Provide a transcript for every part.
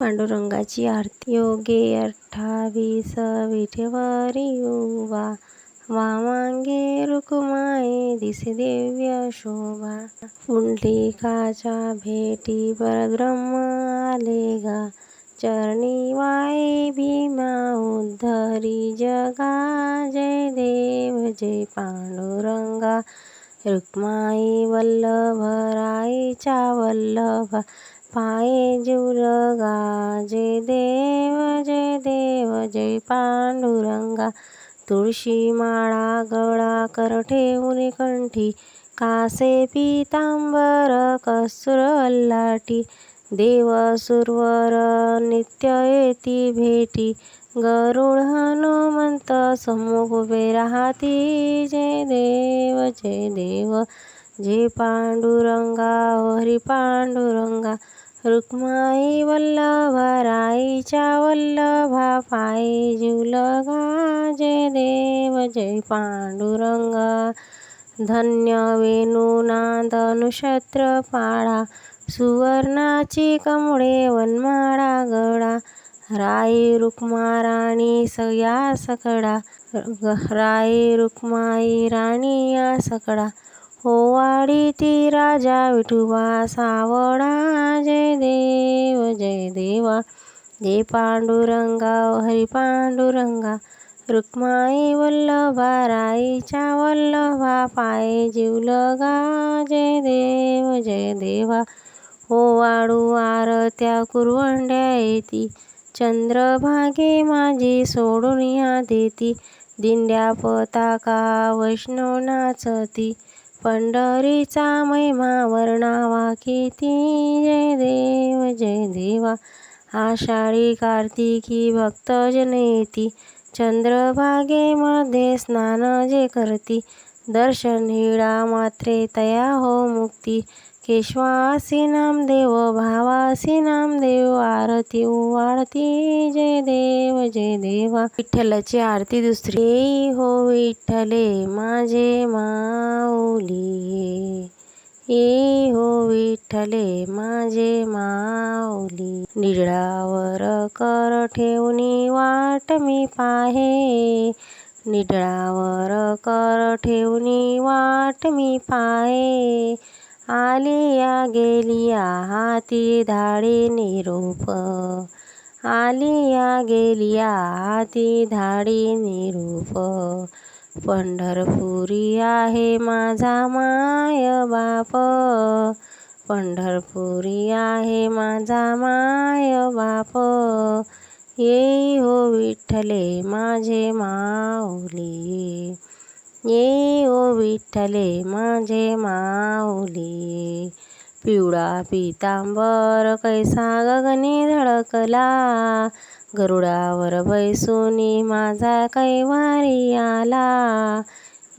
पांडुरंगाची आरती योगे अठ्ठावीस विठेवरी उभा. वामांगे रुक्माई दिसे दिव्य शोभा. पुंडलिकाच्या भेटी परब्रह्म आले गा चरणी वाये भीमा उद्धरी जगा. जय देव जय पांडुरंगा. रुक्माई वल्लभ राईच्या वल्लभा. पाये जीवलगा पांडुरंगा तुळशी माळा गळा कर ठेवून कंठी कासे पितांबर कसुर अल्लाटी देव सुरवर नित्य येती भेटी गरुड हनुमंत सम्मुख उभे राहती जय देव जय देव जय पांडुरंगा हरी पांडुरंगा रुक्माई वल्लभा राईच्या वल्लभा पायी जीवलगा जय देव जय पांडुरंगा. धन्य वेणू नाद पाळा सुवर्णाची कमळे वनमाळा गळा. राई रुक्मा राणी सया सकडा राई रुक्माई राणी या सकडा ओवाडी ती राजा विठुबा सावळा जय जय पांडुरंगा हरी पांडुरंगा रुक्माई वल्लभा राईच्या वल्लभा पाये जीवलगा जय देव जय देवा. ओवाळू आरत्या कुरवंड्या येती चंद्रभागे माझी सोडून या देती दिंड्या पताका वैष्णव नाचती पंढरीचा महिमा वर्णावा किती जय देव जय देवा. आषाढी कार्तिकी भक्तजन येती चंद्रभागेमध्ये स्नान जे करती दर्शन हिळा मात्रे तया हो मुक्ती केशवासी नामदेव भावासी नामदेव आरती आरती जय देव जय देवा. विठ्ठलाची आरती दुसरी. हो विठ्ठले माझे माऊली ये हो विठ्ठले माझे माऊली निडळावर कर ठेवणी वाट मी पाहे. निडळावर कर ठेवणी वाट मी पाहे. आलिया गेलिया हाती धाडी निरूप. आलिया गेलिया हाती धाडी निरूप. पंढरपुरी आहे माझा माय बाप. पंढरपुरी आहे माझा माय बाप. ये हो विठ्ठले माझे माऊली. ये हो विठ्ठले माझे माऊली. पिवळा पितांबर कैसा गगनी धडकला. गरुडावर बैसुनी माझा कैवारी आला.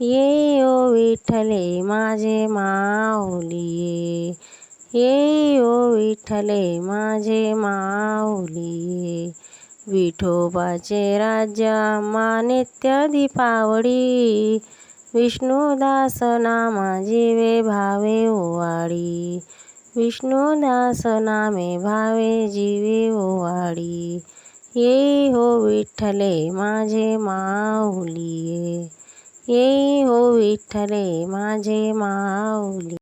ये ओ विठ्ठले माझे माऊली ये ओ विठ्ठले माझे माऊली विठोबाचे राज्य आम्हा नित्य दीपावडी विष्णुदास नामा जीवे भावे ओवाडी विष्णुदास नामे भावे जीवे ओवाडी हो ये हो विठ्ठले माझे माऊली ये हो विठ्ठले माझे माऊली